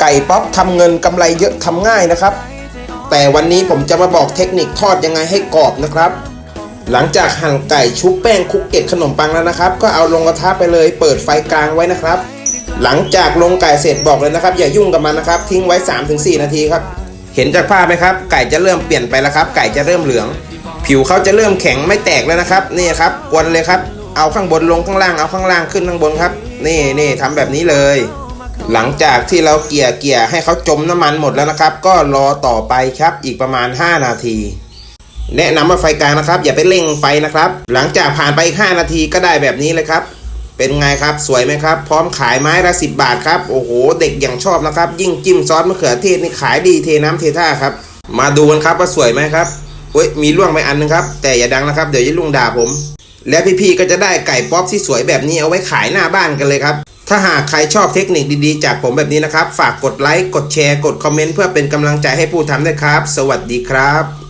ไก่ป๊อปทำเงินกำไรเยอะทำง่ายนะครับ แต่วันนี้ผมจะมาบอกเทคนิคทอดยังไงให้กรอบนะครับ หลังจากหั่นไก่ชุบแป้งคลุกเกล็ดขนมปังแล้วนะครับ ก็เอาลงกระทะไปเลยเปิดไฟกลางไว้นะครับ หลังจากลงไก่เสร็จบอกเลยนะครับ อย่ายุ่งกับมันนะครับ ทิ้งไว้ 3-4 นาทีครับ เห็นจากภาพไหมครับ ไก่จะเริ่มเปลี่ยนไปแล้วครับ ไก่จะเริ่มเหลือง ผิวเขาจะเริ่มแข็งไม่แตกแล้วนะครับนี่ครับกวนเลยครับ เอาข้างบนลงข้างล่างเอาข้างล่างขึ้นข้างบนครับ นี่นี่ทำแบบนี้เลย หลังจากที่เราเกี่ยเกี่ยให้เขาจมน้ำมันหมดแล้วนะครับ ก็รอต่อไปครับอีกประมาณ 5 นาที แนะนำว่าไฟกลางนะครับ อย่าไปเร่งไฟนะครับ หลังจากผ่านไปอีก5นาทีก็ได้แบบนี้เลยครับ เป็นไงครับสวยไหมครับ พร้อมขายไม้ละสิบาทครับโอ้โห เด็กอย่างชอบนะครับ ยิ่งจิ้มซอสมะเขือเทศนี่ขายดีเทน้ำเทท่าครับ มาดูกันครับว่าสวยไหมครับเอ้ยมีล่วงไปอันนึงครับ แต่อย่าดังนะครับเดี๋ยวจะลุงด่าผม และพี่ๆก็จะได้ไก่ป๊อปที่สวยแบบนี้เอาไว้ขายหน้าบ้านกันเลยครับ ถ้าหากใครชอบเทคนิคดีๆ จากผมแบบนี้นะครับ ฝากกดไลค์ กดแชร์ กดคอมเมนต์เพื่อเป็นกำลังใจให้ผู้ทำด้วยครับ สวัสดีครับ